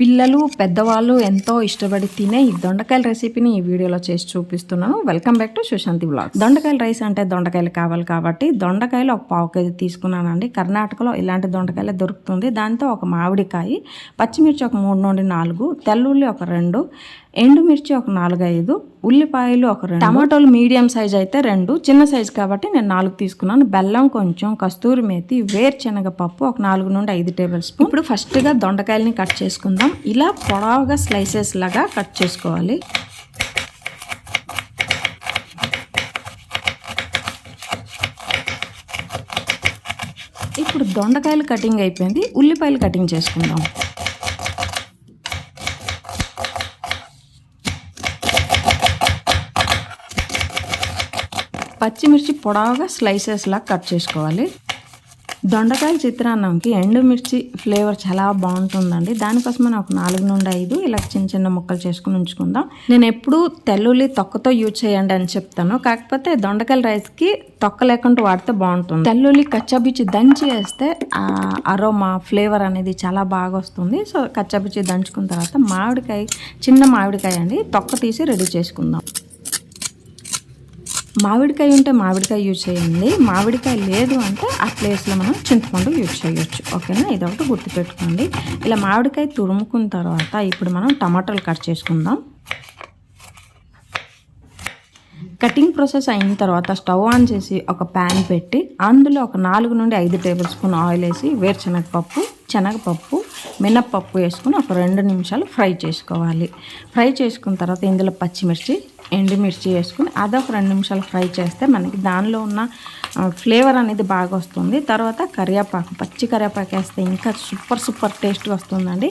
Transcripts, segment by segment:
పిల్లలు పెద్దవాళ్ళు ఎంతో ఇష్టపడి తినే ఈ దొండకాయల రెసిపీని ఈ వీడియోలో చేసి చూపిస్తున్నాను. Welcome back to Sushanthi blog దొండకాయల rice అంటే దొండకాయలు కావాలి కాబట్టి దొండకాయలు ఒక పావు కేజీ తీసుకున్నానండి. కర్ణాటకలో ఇలాంటి దొండకాయలే దొరుకుతుంది. దాంతో ఒక మామిడికాయ పచ్చిమిర్చి ఒక మూడు నుండి నాలుగు తెల్లుల్లి ఒక రెండు ఎండుమిర్చి ఒక నాలుగు ఐదు ఉల్లిపాయలు ఒక రెండు. టమాటోలు మీడియం సైజ్ అయితే రెండు చిన్న సైజ్ కాబట్టి నేను నాలుగు తీసుకున్నాను. బెల్లం కొంచెం కస్తూరి మేతి వేరుశనగ పప్పు ఒక నాలుగు నుండి ఐదు టేబుల్ స్పూన్. ఇప్పుడు ఫస్ట్గా దొండకాయలని కట్ చేసుకుందాం. ఇలా పొడవుగా స్లైసెస్ లాగా కట్ చేసుకోవాలి. ఇప్పుడు దొండకాయలు కటింగ్ అయిపోయింది. ఉల్లిపాయలు కటింగ్ చేసుకుందాం. పచ్చిమిర్చి పొడవుగా స్లైసెస్లా కట్ చేసుకోవాలి. దొండకాయల చిత్రాన్నంకి ఎండుమిర్చి ఫ్లేవర్ చాలా బాగుంటుందండి. దానికోసం మనం ఒక నాలుగు నుండి ఐదు ఇలా చిన్న చిన్న ముక్కలు చేసుకుని ఉంచుకుందాం. నేను ఎప్పుడూ తెల్లుల్లి తొక్కతో యూజ్ చేయండి అని చెప్తాను. కాకపోతే దొండకాయల రైస్కి తొక్క లేకుండా వాడితే బాగుంటుంది. తెల్లుల్లి కచ్చాబిచ్చి దంచి వేస్తే అరోమా ఫ్లేవర్ అనేది చాలా బాగా వస్తుంది. సో కచ్చాబిచ్చి దంచుకున్న తర్వాత మామిడికాయ చిన్న మామిడికాయ అండి తొక్క తీసి రెడీ చేసుకుందాం. మామిడికాయ ఉంటే మామిడికాయ యూజ్ చేయండి. మామిడికాయ లేదు అంటే ఆ ప్లేస్లో మనం చింతపండు యూజ్ చేయొచ్చు. ఓకేనా? ఇది ఒకటి గుర్తుపెట్టుకోండి. ఇలా మామిడికాయ తురుముకున్న తర్వాత ఇప్పుడు మనం టమాటాలు కట్ చేసుకుందాం. కటింగ్ ప్రాసెస్ అయిన తర్వాత స్టవ్ ఆన్ చేసి ఒక ప్యాన్ పెట్టి అందులో ఒక నాలుగు నుండి ఐదు టేబుల్ స్పూన్ ఆయిల్ వేసి వేరుశనగపప్పు శనగపప్పు మినప్పప్పు వేసుకుని ఒక రెండు నిమిషాలు ఫ్రై చేసుకోవాలి. ఫ్రై చేసుకున్న తర్వాత ఇందులో పచ్చిమిర్చి ఎండుమిర్చి వేసుకుని అదొక రెండు నిమిషాలు ఫ్రై చేస్తే మనకి దానిలో ఉన్న ఫ్లేవర్ అనేది బాగా వస్తుంది. తర్వాత కరివేపాకు పచ్చి కరివేపాకు వేస్తే ఇంకా సూపర్ సూపర్ టేస్ట్గా వస్తుందండి.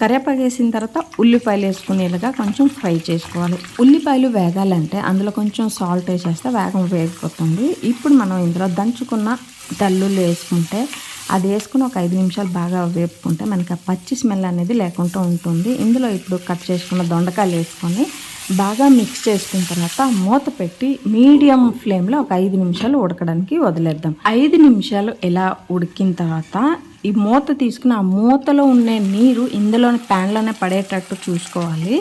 కరివేపాకు వేసిన తర్వాత ఉల్లిపాయలు వేసుకునేలాగా కొంచెం ఫ్రై చేసుకోవాలి. ఉల్లిపాయలు వేగాలంటే అందులో కొంచెం సాల్ట్ వేసేస్తే వేగం వేగిపోతుంది. ఇప్పుడు మనం ఇందులో దంచుకున్న తల్లుల్లి వేసుకుంటే అది వేసుకుని ఒక ఐదు నిమిషాలు బాగా వేపుకుంటే మనకి ఆ పచ్చి స్మెల్ అనేది లేకుండా ఉంటుంది. ఇందులో ఇప్పుడు కట్ చేసుకున్న దొండకాయలు వేసుకొని బాగా మిక్స్ చేసుకున్న తర్వాత మూత పెట్టి మీడియం ఫ్లేమ్లో ఒక ఐదు నిమిషాలు ఉడకడానికి వదిలేద్దాం. ఐదు నిమిషాలు ఎలా ఉడికిన తర్వాత ఈ మూత తీసుకుని ఆ మూతలో ఉండే నీరు ఇందులోని ప్యాన్లోనే పడేటట్టు చూసుకోవాలి.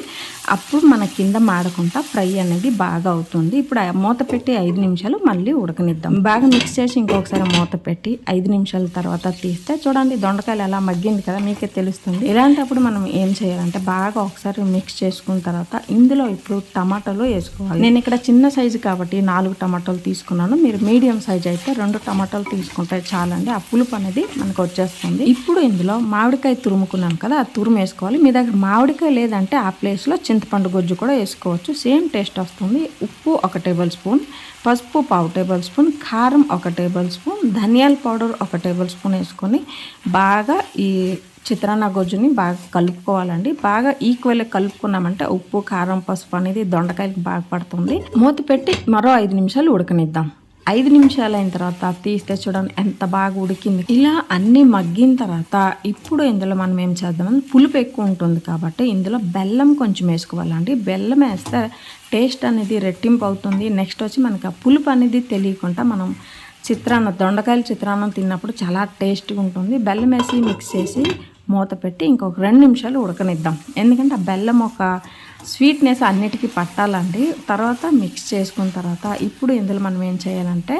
అప్పుడు మన కింద మాడకుండా ఫ్రై అనేది బాగా అవుతుంది. ఇప్పుడు ఆ మూత పెట్టి ఐదు నిమిషాలు మళ్ళీ ఉడకనిద్దాం. బాగా మిక్స్ చేసి ఇంకొకసారి మూత పెట్టి ఐదు నిమిషాల తర్వాత తీస్తే చూడండి దొండకాయలు ఎలా మగ్గింది కదా మీకే తెలుస్తుంది. ఇలాంటప్పుడు మనం ఏం చేయాలంటే బాగా ఒకసారి మిక్స్ చేసుకున్న తర్వాత ఇందులో ఇప్పుడు టమాటాలు వేసుకోవాలి. నేను ఇక్కడ చిన్న సైజు కాబట్టి నాలుగు టమాటాలు తీసుకున్నాను. మీరు మీడియం సైజ్ అయితే రెండు టమాటాలు తీసుకుంటే చాలండి. ఆ పులుపు అనేది మనకు వచ్చేస్తుంది. ఇప్పుడు ఇందులో మామిడికాయ తురుముకున్నాం కదా ఆ తురుము వేసుకోవాలి మీ దగ్గర మామిడికాయ లేదంటే ఆ ప్లేస్లో చింతపండు గుజ్జు కూడా వేసుకోవచ్చు. సేమ్ టేస్ట్ వస్తుంది. ఉప్పు ఒక టేబుల్ స్పూన్ పసుపు పావు టేబుల్ స్పూన్ కారం ఒక టేబుల్ స్పూన్ ధనియాల పౌడర్ ఒక టేబుల్ స్పూన్ వేసుకొని బాగా ఈ చిత్రాన్న గొజ్జుని బాగా కలుపుకోవాలండి. బాగా ఈక్వల్గా కలుపుకున్నామంటే ఉప్పు కారం పసుపు అనేది దొండకాయలకు బాగా పడుతుంది. మూత పెట్టి మరో ఐదు నిమిషాలు ఉడకనిద్దాం. ఐదు నిమిషాలు అయిన తర్వాత తీస్తే చూడండి ఎంత బాగా ఉడికింది. ఇలా అన్ని మగ్గిన తర్వాత ఇప్పుడు ఇందులో మనం ఏం చేద్దామని పులుపు ఎక్కువ ఉంటుంది కాబట్టి ఇందులో బెల్లం కొంచెం వేసుకోవాలండి. బెల్లం వేస్తే టేస్ట్ అనేది రెట్టింపు అవుతుంది. నెక్స్ట్ వచ్చి మనకి ఆ పులుపు అనేది తెలియకుండా మనం చిత్రాన్నం దొండకాయల చిత్రాన్నం తిన్నప్పుడు చాలా టేస్ట్గా ఉంటుంది. బెల్లం వేసి మిక్స్ చేసి మూత పెట్టి ఇంకొక రెండు నిమిషాలు ఉడకనిద్దాం. ఎందుకంటే ఆ బెల్లం ఒక స్వీట్నెస్ అన్నిటికీ పట్టాలండి. తర్వాత మిక్స్ చేసుకున్న తర్వాత ఇప్పుడు ఇందులో మనం ఏం చేయాలంటే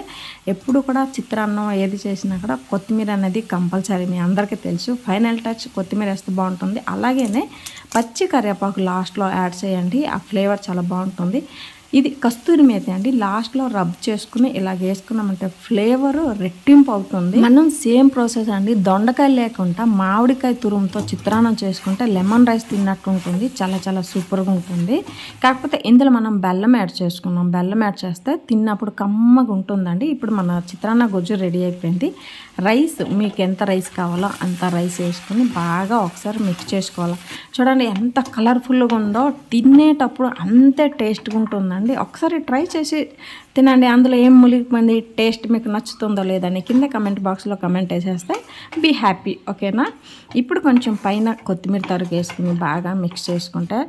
ఎప్పుడు కూడా చిత్రాన్నం ఏది చేసినా కూడా కొత్తిమీర అనేది కంపల్సరీ మీ అందరికీ తెలుసు. ఫైనల్ టచ్ కొత్తిమీర వేస్తే బాగుంటుంది. అలాగే పచ్చి కరివేపాకు లాస్ట్లో యాడ్ చేయండి. ఆ ఫ్లేవర్ చాలా బాగుంటుంది. ఇది కస్తూరి మేతి అండి. లాస్ట్లో రబ్ చేసుకుని ఇలా వేసుకున్నామంటే ఫ్లేవర్ రెట్టింపు అవుతుంది. మనం సేమ్ ప్రాసెస్ అండి. దొండకాయ లేకుండా మామిడికాయ తురుముతో చిత్రాన్నం చేసుకుంటే లెమన్ రైస్ తిన్నట్టు ఉంటుంది. చాలా చాలా సూపర్గా ఉంటుంది. కాకపోతే ఇందులో మనం బెల్లం యాడ్ చేసుకున్నాం. బెల్లం యాడ్ చేస్తే తిన్నప్పుడు కమ్మగా ఉంటుందండి. ఇప్పుడు మన చిత్రాన్న గుజ్జు రెడీ అయిపోయింది. రైస్ మీకు ఎంత రైస్ కావాలో అంత రైస్ వేసుకుని బాగా ఒకసారి మిక్స్ చేసుకోవాలి. చూడండి ఎంత కలర్ఫుల్గా ఉందో తినేటప్పుడు అంతే టేస్ట్గా ఉంటుందండి. ఒకసారి ట్రై చేసి తినండి. అందులో ఏం మునిగిపోయింది? టేస్ట్ మీకు నచ్చుతుందో లేదని కింద కమెంట్ బాక్స్లో కమెంట్ వేసేస్తే బీ హ్యాపీ ఓకేనా ఇప్పుడు కొంచెం పైన కొత్తిమీర తరుగు వేసుకుని బాగా మిక్స్ చేసుకుంటే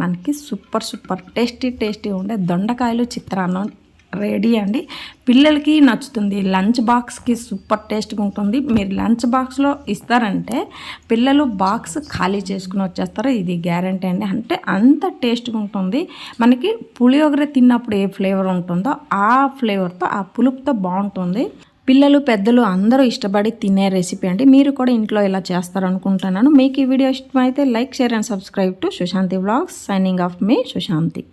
మనకి సూపర్ సూపర్ టేస్టీ టేస్టీ ఉండే దొండకాయలు చిత్రాన్నం రెడీ అండి. పిల్లలకి నచ్చుతుంది. లంచ్ బాక్స్కి సూపర్ టేస్ట్గా ఉంటుంది. మీరు లంచ్ బాక్స్లో ఇస్తారంటే పిల్లలు బాక్స్ ఖాళీ చేసుకుని వచ్చేస్తారు. ఇది గ్యారంటీ అండి. అంటే అంత టేస్ట్గా ఉంటుంది. మనకి పులిహోగర తిన్నప్పుడు ఏ ఫ్లేవర్ ఉంటుందో ఆ ఫ్లేవర్తో ఆ పులుపుతో బాగుంటుంది. పిల్లలు పెద్దలు అందరూ ఇష్టపడి తినే రెసిపీ అండి. మీరు కూడా ఇంట్లో ఇలా చేస్తారనుకుంటున్నాను. మీకు ఈ వీడియో ఇష్టమైతే like share and subscribe to Sushanthi blogs signing off me Sushanti.